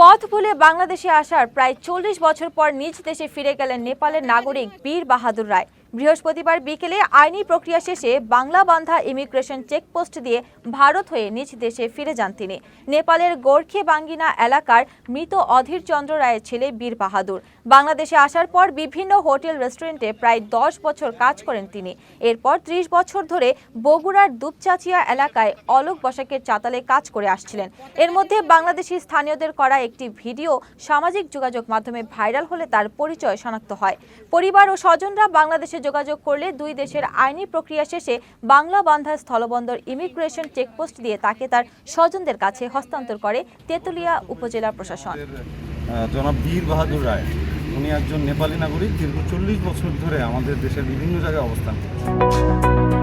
পথ ভুলে বাংলাদেশে আসার প্রায় চল্লিশ বছর পর নিজ দেশে ফিরে গেলেন নেপালের নাগরিক বীর বাহাদুর রায়। বৃহস্পতিবার বিকেলে আইনি প্রক্রিয়া শেষে বাংলা বান্ধা ইমিগ্রেশন চেকপোস্ট দিয়ে ভারত হয়ে নিজ দেশে ফিরে যান তিনি। নেপালের গোর্খে বাঙ্গিনা এলাকার মৃত অধীর চন্দ্র রায়ের ছেলে বীর বাহাদুর। বাংলাদেশে আসার পর বিভিন্ন হোটেল, রেস্টুরেন্টে প্রায় দশ বছর কাজ করেন তিনি। এরপর ত্রিশ বছর ধরে বগুড়ার দুপচাচিয়া এলাকায় অলোক বসাকের চাতালে কাজ করে আসছিলেন। এর মধ্যে বাংলাদেশি স্থানীয়দের করা একটি ভিডিও সামাজিক যোগাযোগ মাধ্যমে ভাইরাল হলে তার পরিচয় শনাক্ত হয়। পরিবার ও স্বজনরা বাংলাদেশে যোগাযোগ করলে দুই দেশের আইনি প্রক্রিয়া শেষে বাংলা বান্ধা স্থলবন্দর ইমিগ্রেশন চেকপোস্ট দিয়ে তাকে তার স্বজনদের কাছে হস্তান্তর করে তেতুলিয়া উপজেলা প্রশাসন। জনাব বীর বাহাদুর রায়, উনি একজন নেপালি নাগরিক দীর্ঘ চল্লিশ বছর ধরে আমাদের দেশের বিভিন্ন জায়গায় অবস্থান করছেন।